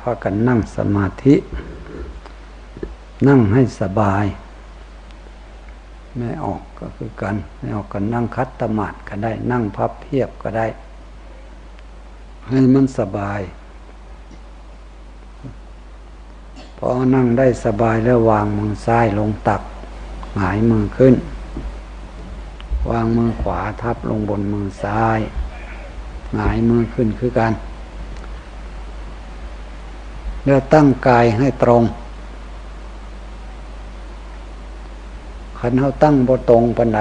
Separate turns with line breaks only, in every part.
พากันนั่งสมาธิ นั่งให้สบาย ไม่ออกก็คือกัน ไม่ออกกันนั่งคัดตมาดก็ได้ นั่งพับเพียบก็ได้ ให้มันสบาย พอนั่งได้สบายแล้ววางมือซ้ายลงตัก หงายมือขึ้น วางมือขวาทับลงบนมือซ้ายหงายมือขึ้นคือกัน แล้วตั้งกายให้ตรงขันเขาตั้งบ่ตรงปันได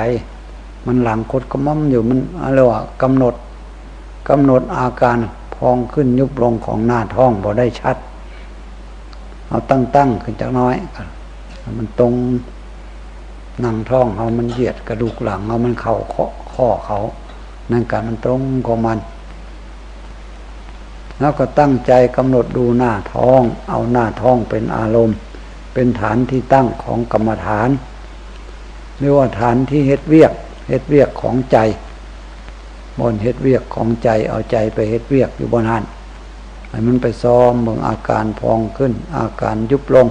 มันหลังคดกระม่มอยู่มันอะไรวะกำหนดกำหนดอาการพองขึ้นยุบลงของหน้าท้องบ่ได้ชัด เอาตั้งตั้งขึ้นจากน้อย มันตรงนั่งท้องเอามันเหยียดกระดูกหลังเอามันเข่าข้อเขา นั่นการมันตรงของมัน แล้วก็ตั้งใจกำหนดดูหน้าท้อง เอาหน้าท้องเป็นอารมณ์ เป็นฐานที่ตั้งของกรรมฐานเรียกว่าฐานที่เฮ็ดเวียกเฮ็ดเวียกของใจบนเฮ็ดเวียกของใจเอาใจไปเฮ็ดเวียกอยู่บนนั้นให้มันไปซ้อมเบิ่งอาการพองขึ้น อาการยุบลง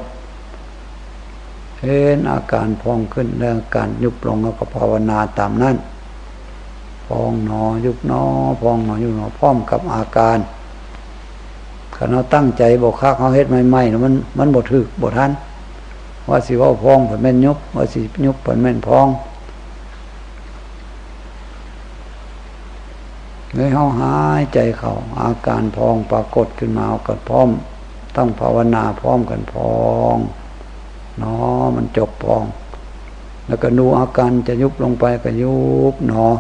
เห็นอาการพองขึ้นแล้วอาการยุบลงแล้วก็ภาวนาตามนั้น พองหนอยุบหนอ พองหนอยุบหนอพร้อมกับอาการ ขณะตั้งใจบอกคักเขาเฮ็ดใหม่ๆนะมันมันบดถึกบดทันว่าสิว่าพองผลแม่นยุบว่าสิยุบผลแม่นพองเลยเขาหายใจเขาอาการพองปรากฏขึ้นมาก็พร้อม ต้องภาวนาพร้อมกันพองเนาะมันจบพอง แล้วก็ดูอาการจะยุบลงไปก็ยุบเนาะ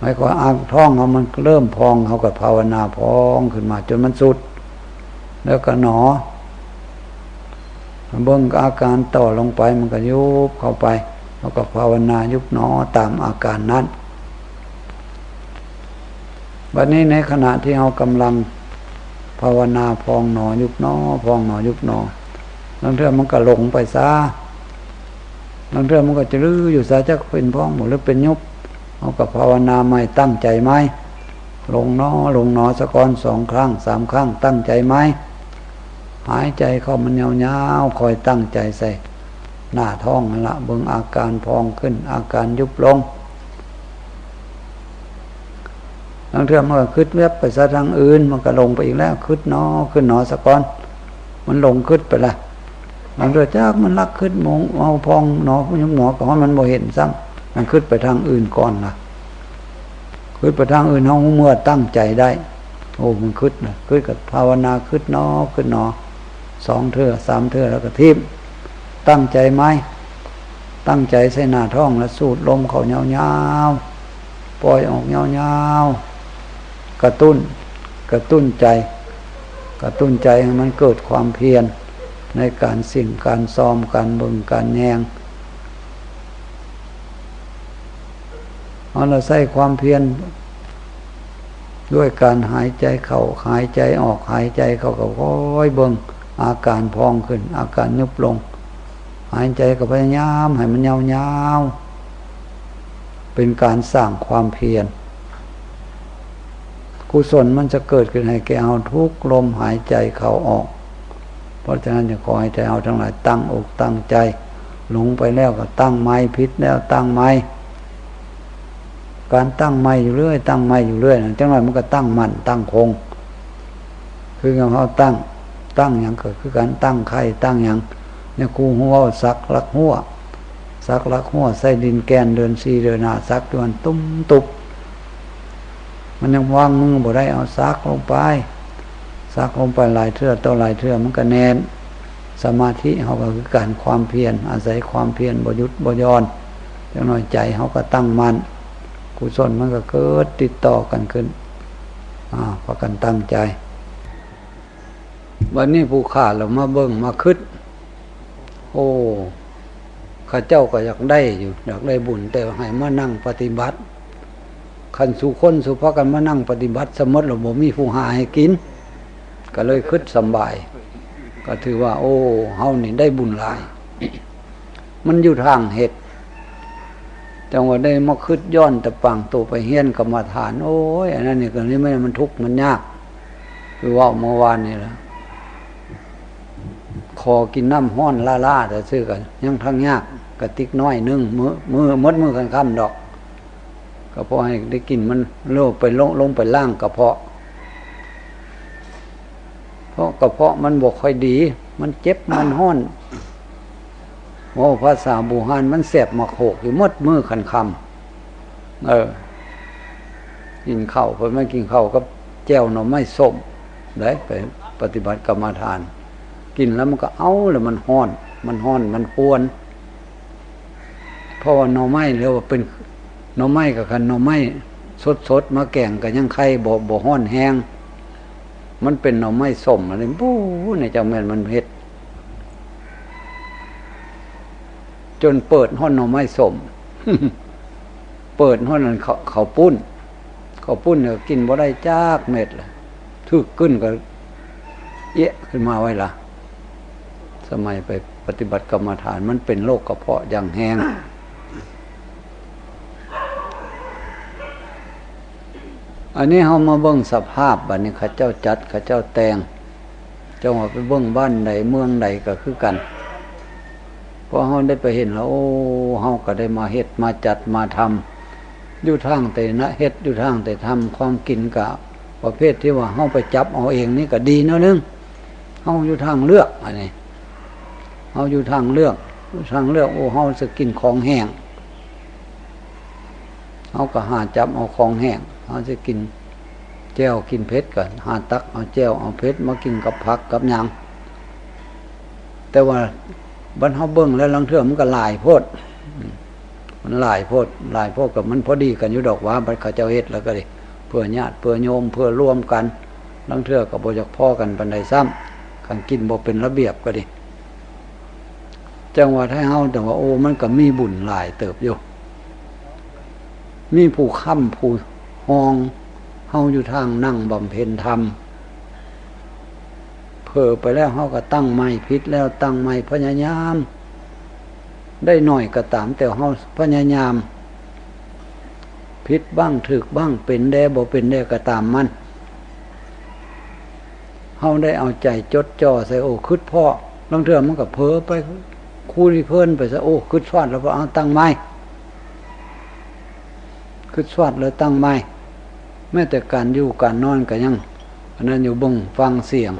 หมายความอ่างท้องเขามันเริ่มพองเขาก็ภาวนาพองขึ้นมา จนมันสุด แล้วก็หนอเบิ้งอาการต่อลงไปมันก็ยุบเข้าไปแล้วก็ภาวนายุบหนอตามอาการนั้นวันนี้ในขณะที่เรากำลังภาวนาพองหนอยุบหนอพองหนอยุบหนอบางเทื่อมันก็หลงไปซะบางเทื่อมันก็จะลื้ออยู่ซะจะเป็นพองหมดหรือเป็นยุบ เอากับภาวนาไม่ตั้งใจไหมลงนอลงนอสะก้อนสองครั้งสามครั้งตั้งใจไหมหายใจเข้ามันยาวๆคอยตั้งใจใส่ หน้าท้องนั่นละเบิงอาการพองขึ้น อาการยุบลงบางเทื่อมันก็คืดเว็บไปซะทางอื่น มันก็ลงไปอีกแล้วคืดนอขึ้นหนอสะก้อน มันลงคืดไปละบางเทื่อจากมันลักคืดมองเอาพองหนอยุบหนอก่อนมันโมเห็นซ้ำ มันขึ้นไปทางอื่นก่อนนะขึ้นไปทางอื่นห้องเมื่อตั้งใจได้ โอ้มันขึ้นนะขึ้นกับภาวนาขึ้นนอขึ้นนอสองเทือสามเทือแล้วก็ทิมตั้งใจไหมตั้งใจใส่หน้าท้องแล้วสูดลมเขาเงาๆปล่อยออกเงาๆกระตุ้น กระตุ้นใจ กระตุ้นใจให้มันเกิดความเพียรในการสิ่งการซ้อมการบึงการแยง เอาเราใส่ความเพียรด้วยการหายใจเข้าหายใจออกหายใจเข้าก็ค่อยเบิ่งอาการพองขึ้น อาการยุบลง หายใจก็พยายามให้มันยาวๆเป็นการสร้างความเพียรกุศลมันจะเกิดขึ้นให้แกเอาทุกลมหายใจเข้าออก เพราะฉะนั้นจะขอให้ใจเอาทั้งหลายตั้งอกตั้งใจ หลงไปแล้วก็ตั้งไม้พิษแล้วตั้งไม้ การตั้งไม่อยู่เรื่อย ตั้งไม่อยู่เรื่อยจังหวะมันก็ตั้งมั่นตั้งคง คือเขาตั้งตั้งอย่างเกิดคือการตั้งไข่ตั้งอย่างเนี่ยครูหัวซักลักหัวซักลักหัวใส่ดินแกนเดินซีเดินหน้าซักดวนตุ้มตุบมันยังว่างมือบ่ได้เอาซักลงไปซักลงไปหลายเทื่อต่อหลายเทื่อมันก็แนนสมาธิเขาก็คือการความเพียรอาศัยความเพียรบยุทธบยอนจังหน่อยใจเขาก็ตั้งมั่น กุศลมันก็เกิดติดต่อกันขึ้นอ่าพอกันตั้งใจ วันนี้ผู้ขาเรามาเบิ่งมาคึดโอ้ข้าเจ้าก็อยากได้อยู่ อยากได้บุญ แต่ให้มานั่งปฏิบัติขันสู่คนสู่พากันมานั่งปฏิบัติ สมมติเราบ่มีผู้หาให้กิน ก็เลยคึดสบาย ก็ถือว่า โอ้เฮานี่ได้บุญหลาย มันอยู่ทางเหตุ จังว่าได้มาคืดย้อนตะปังตัวไปเฮี้ยนกรรมฐาน โอ้ยอันนั้นนี่ก็นี่ไม่มันทุกข์มันยากคือว่าเมื่อวานนี่แหละคอกินน้ำห้อนล่าล่าแต่ซื้อกันยังทั้งยากกระติกน้อยนึ่งมือมือมดมือกันค่ำดอก ก็เพาะให้ได้กินมันโลไปลงลงไปล่างกระเพาะ เพราะกระเพาะมันบกค่อยดี มันเจ็บมันห้อน โอ้ภาษาบูฮานมันเสียบมาโขกอยู่มดมือคันคำเออ กินข้าวเพอไม่กินข้าวก็แจ้วหน่อไม่ส้มได้ไปปฏิบัติกรรมฐาน กินแล้วมันก็เอาแล้วมันห้อน มันห้อนมันปวนเพราะว่าหน่อไม้เรียกว่าเป็นหน่อไม้กับกันหน่อไม้สดสดมาแก่งกันยังไข่บ่บ่ห้อนแห้งมันเป็นหน่อไม้ส้มอะไรบู้ในเจ้าแม่นมันเฮ็ด จนเปิดห้อนหน่อไม้สมเปิดห้อนนั้นเขาเขาปุ้น เขาปุ้นเนี่ยกินบ่ได้จากเม็ดเลยทึกขึ้นก็เอะขึ้นมาไว้ละสมัยไปปฏิบัติกรรมฐานมันเป็นโรคกระเพาะอย่างแห้งอันนี้เขามาเบิ้งสภาพบัดนี้ข้าเจ้าจัดข้าเจ้าแตงเจ้าว่าไปเบิ้งบ้านใดเมืองใดก็คือกัน พอเขาได้ไปเห็นแล้วโอ้เขาก็ได้มาเฮ็ดมาจัดมาทำอยู่ทางแต่นะเฮ็ดอยู่ทางแต่ทำความกินกับประเภทที่ว่าเขาไปจับเอาเองนี่ก็ดีนะนึงเขาอยู่ทางเลือกอันนี้เขาอยู่ทางเลือกทางเลือกโอ้เขาจะกินของแห้งเขาก็หาจับเอาของแห้งเขาจะกินแจ้วกินเพชรก่อนหาตักเอาแจ้วเอาเพชรมากินกับผักกับยางแต่ว่า บรรเทาเบิ้งแล้วลังเทื่อมันก็ลายโพดมันลายโพดลายโพดกับมันพอดีกันอยู่ดอกว่าบัดเขาเจ้าเฮ็ดแล้วก็ดิเพื่อญาติเพื่อโยมเพื่อร่วมกันลังเทื่อกับบจากพ่อกันปันใดซ้ำขันกินบ่เป็นระเบียบก็ดิจังหวัดให้เฮาแต่ว่าโอ้มันก็มีบุญหลายเติบอยู่ มีผู้ค้ำผู้ห้องเฮาอยู่ทางนั่งบำเพ็ญธรรม เผลอไปแล้วเขาก็ตั้งไม่พิษแล้วตั้งไม่พยายาม ได้หน่อยก็ตามแต่เขาพยายามพิษบ้างถึกบ้างเป็นแดบ่เป็นแดก็ตามมันเขาได้เอาใจจดจ่อใส่โอ้คืดพ่อลองเถื่อมันก็เพ้อไปคู่ที่เพิ่นไปซะโอ้คืดสวัดแล้วพอเอาตั้งไม้คืดสวัดแล้วตั้งไม้แม้แต่การอยู่การนอนก็ยังอันนั้นอยู่บึงฟังเสียง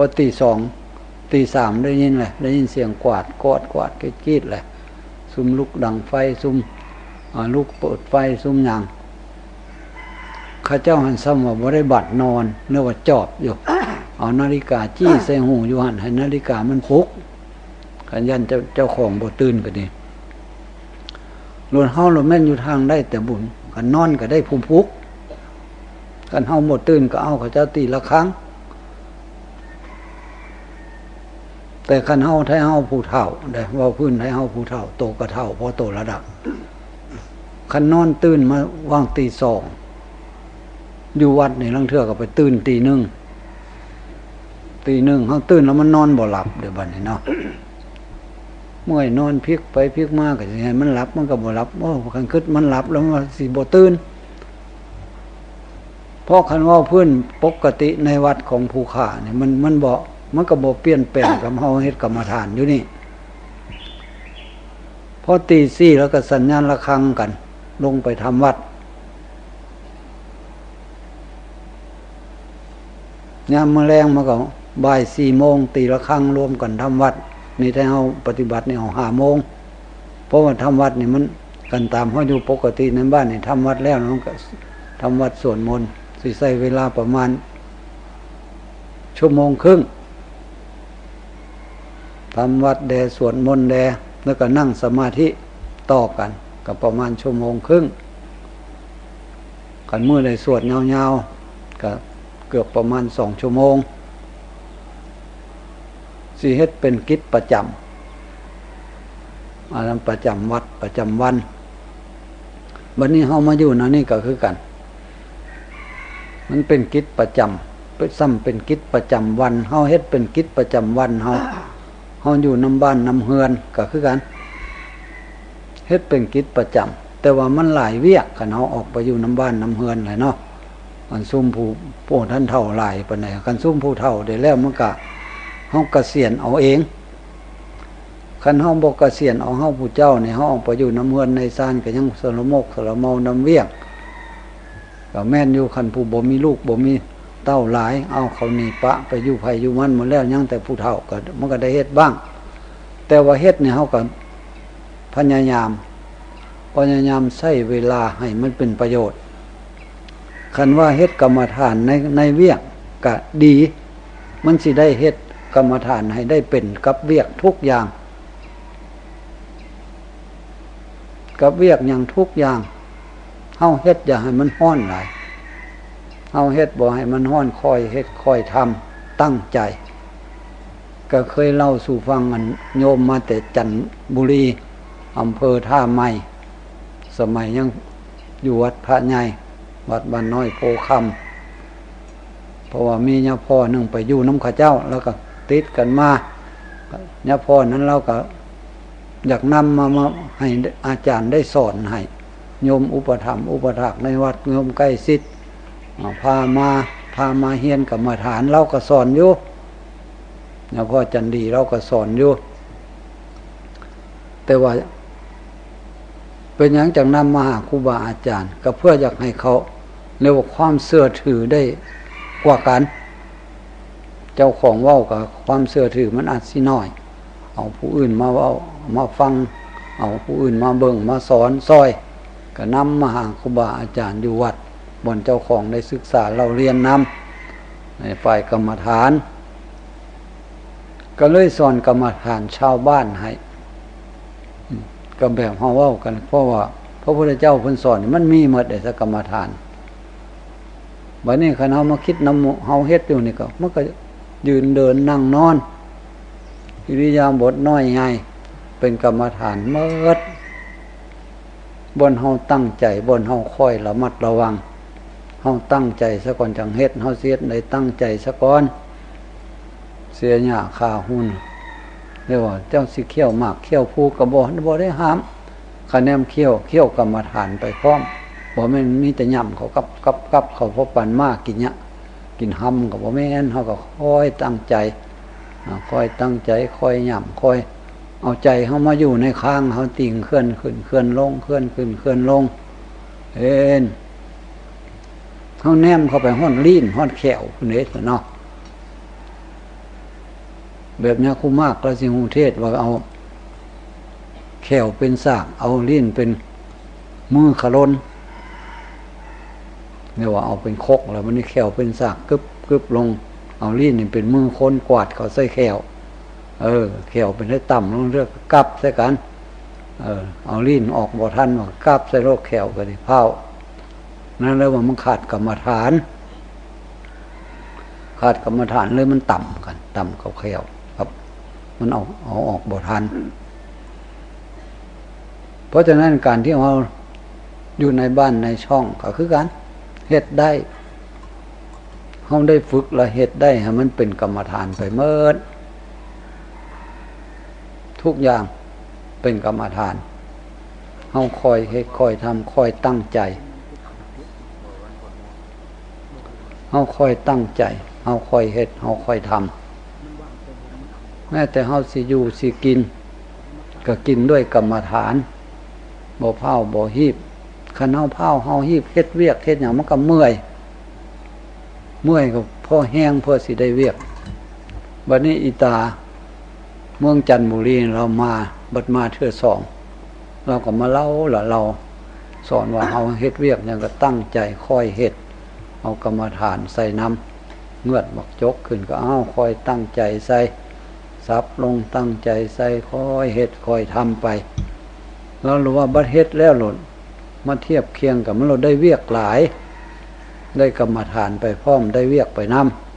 อตีสองตีสามได้ยินเลยได้ยินเสียงกวาดกอดกวาดกีดเลยซุมลุกดังไฟซุมลุกเปิดไฟซุมยางข้าเจ้าหันซ้ำว่าบริบัตินอนเนื้อว่าจอบอยู่ เอานาฬิกาจี้ใส่หูอยู่หันให้นาฬิกามันพุกกันยันเจ้าเจ้าของบ่ตื่นก็ดีหลวนเฮาเราแม่นอยู่ทางได้แต่บุญกันนอนก็ได้ภูมิพุกกันเฮาหมดตื่นก็เอาเขาเจ้าตีละครั้ง แต่คันเฮาไทยเฮาผู้เฒ่าได้ว่าพื้นไทยเฮาผู้เฒ่าโตกระเฒ่าพอโตระดับคันนอนตื่นมาว่างตีสองอยู่วัดในลังเทือก็ไปตื่นตีหนึ่งตีหนึ่งเขาตื่นแล้วมันนอนบ่หลับเดี๋ยวบัดนี้เนาะเมื่อยนอนพลิกไปพลิกมากก็จะให้มันหลับมันก็บ่หลับโอ้คันคึดมันหลับแล้วมันสิบ่ตื่นเพราะคันว่าเพื่อนปกติในวัดของภูขาเนี่ยมันมันบอก มันก็บอเปลี่ยนแปลงกับเฮาเฮ็ดกรรมฐานอยู่นี่พอตีสี่แล้วก็สัญญาณระฆังกัน ลงไปทำวัดยามมาแรงมาก็บ่ายสี่โมงตีระฆังรวมกันทำวัด นี่ถ้าเฮาปฏิบัตินี่เอาห้าโมงเพราะว่าทำวัดนี่มันกันตามเฮาอยู่ปกติในบ้านนี่ทำวัดแล้วน้องก็ทำวัดสวดมนต์สิใช้เวลาประมาณ ชั่วโมงครึ่ง ทำวัดแดสวดมนต์แดแล้วก็นั่งสมาธิต่อกันกับประมาณชั่วโมงครึ่งกันมือได้สวดยาๆก็เกือบประมาณสองชั่วโมงสีเฮ็ดเป็นกิจประจำอันนั้นประจำวัดประจำวัน วันนี้เฮามาอยู่นะนี่ก็คือกัน มันเป็นกิจประจำเป็นซ้ำเป็นกิจประจำวันเฮาเฮ็ดเป็นกิจประจำวันเฮา เฮาอยู่น้ำบ้านน้ำเฮือนก็คือกันเฮ็ดเป็นกิจประจำแต่ว่ามันหลายเวียกกันเฮาออกไปอยู่น้ำบ้านน้ำเฮือนหลายเนาะมันซุ่มผู้ผู้ท่านเท่าหลายปานใดกันซุ่มผู้เท่าได้แล้วมันก็เฮาเกษียณเอาเองคันเฮาบ่เกษียณเอาเฮาผู้เจ้านี่เฮาออกไปอยู่น้ำเฮือนในซานก็ยังสลโมกสลเมาน้ำเวียงก็แม่นอยู่คันผู้บ่มีลูกบ่มี เต้าหลาย เอาเขานี่ปะไปอยู่ไผอยู่มันหมดแล้วยังแต่ผู้เฒ่าก็มันก็ได้เฮ็ดบ้าง แต่ว่าเฮ็ดเนี่ยเฮาก็พยายามพยายามใช้เวลาให้มันเป็นประโยชน์คันว่าเฮ็ดกรรมฐานในในเวียกก็ดี มันสิได้เฮ็ดกรรมฐานให้ได้เป็นกับเวียกทุกอย่าง กับเวียกอย่างทุกอย่างเฮาเฮ็ดอย่าให้มันห้อนหลาย เฮาเฮ็ดบ่ให้มันห้อนคอยเฮ็ดคอยทำตั้งใจ ก็เคยเล่าสู่ฟังอันโยมมาแต่จันบุรีอำเภอท่าไม้สมัยยังอยู่วัดพระใหญ่วัดบ้านน้อยโพคำเพราะว่ามีญาพ่อหนึ่งไปอยู่น้ำข้าเจ้า แล้วก็ติดกันมาญาพ่อนั้นเราก็อยากนำมามาให้อาจารย์ได้สอนให้โยมอุปถัมภ์อุปถักในวัดโยมใกล้ชิด พามาพามาเฮียนกับมาฐานเราก็สอนอยู่ญาพ่อจันดีเราก็สอนอยู่ แต่ว่า เป็นอย่างจากนำมาหาครูบาอาจารย์ ก็เพื่ออยากให้เขาเรียกว่าความเสื่อถือได้กว่ากัน เจ้าของเว้ากับความเสื่อถือมันอาจสิน้อย เอาผู้อื่นมาเว้ามาฟัง เอาผู้อื่นมาเบิ่งมาสอนซอย ก็นำมาหาครูบาอาจารย์อยู่วัด บนเจ้าของได้ศึกษาเราเรียนนำในฝ่ายกรรมฐาน ก็เลยสอนกรรมฐานชาวบ้านให้ก็แบบเฮาเว้ากัน เพราะว่า พระพุทธเจ้าเพิ่นสอนมันมีหมดได้สกรรมฐานบัดนี้คันเฮามาคิดนำเฮาเฮ็ดอยู่นี่ก็มันก็ยืนเดินนั่งนอนอิริยาบถน้อยใหญ่เป็นกรรมฐานเมิดบนเฮาตั้งใจบนเฮาคอยระมัดระวัง เฮาตั้งใจซะก่อนจังเฮ็ดเฮาเสียดในตั้งใจซะก่อน เสียหญ้าคาหุ่นเรียกว่าเจ้าสิเขี้ยวมากเขี้ยวภูกระบอกบ่ได้ห้ามคะแนนเขี้ยวเขี้ยวกรรมฐานไปพร้อมบ่แม่นมีแต่ย่ำเขากับกับกับเขาพบปันมากกินเนี้ยกินห้ำกับบ่แม่นเขาก็คอยตั้งใจคอยตั้งใจคอยย่ำคอย เอาใจเขามาอยู่ในค้างเขาติ่งเคลื่อนขึ้นเคลื่อนลงเคลื่อนขึ้นเคลื่อนลงเอ็น เขาแนมเข้าไปห้อนลีนห้อนแขวคุณเอสเนาะแบบนี้คู่มากเราสิงหูเทศว่าเอา แขวเป็นสากเอาลิ้นเป็นมือขลนเนี่ยว่าเอาเป็นคกแล้วมันนี่แขวเป็นสากกึบกึบลง เอาลิ้นนี่เป็นมือค้นกวาดเขาใส่แขวเออแขวเป็นให้ต่ำลงเรื่อกกับใส่กัน เออ เอาลิ้นออกบ่ทันว่ากับใส่โรคแขวกันดิเผา นั่นแล้วว่ามันขาดกรรมฐาน ขาดกรรมฐานเลยมันต่ำกัน ต่ำเขาแขวครับ มันเอาเอาออกบ่ทัน เพราะฉะนั้นการที่เราอยู่ในบ้านในช่องก็คือการเฮ็ดได้เขาได้ฝึกละเฮ็ดได้ให้มันเป็นกรรมฐานไปเมื่อทุกอย่างเป็นกรรมฐานเขาคอยเฮ็ดคอยทำคอยตั้งใจ เขาคอยตั้งใจเขาคอยเฮ็ดเขาคอยทำแม้แต่เขาสิอยู่สิกิน ก็กินด้วยกรรมฐานบ่เผาบ่ฮีบขันเฮาเผาเฮาฮีบเฮ็ดเวียกเฮ็ดอย่างมันก็เมื่อยเมื่อยก็พ่อแห้งเพื่อสิได้เวียกบัดนี้อีตาเมืองจันทบุรีเรามาบัดมาเทื่อสอง เราก็มาเล่าละเราสอนว่าเฮาเฮ็ดเวียกอย่างก็ตั้งใจคอยเฮ็ด เอากรรมฐานใส่น้ำเงือดบักจกขึ้นก็เอาคอยตั้งใจใส่ซับลงตั้งใจใส่คอยเฮ็ดคอยทำไปเรารู้ว่าบัดเฮ็ดแล้วหล่นมาเทียบเคียงกับมันเราได้เวียกหลาย ได้กรรมฐานไปพร้อมได้เวียกไปนำ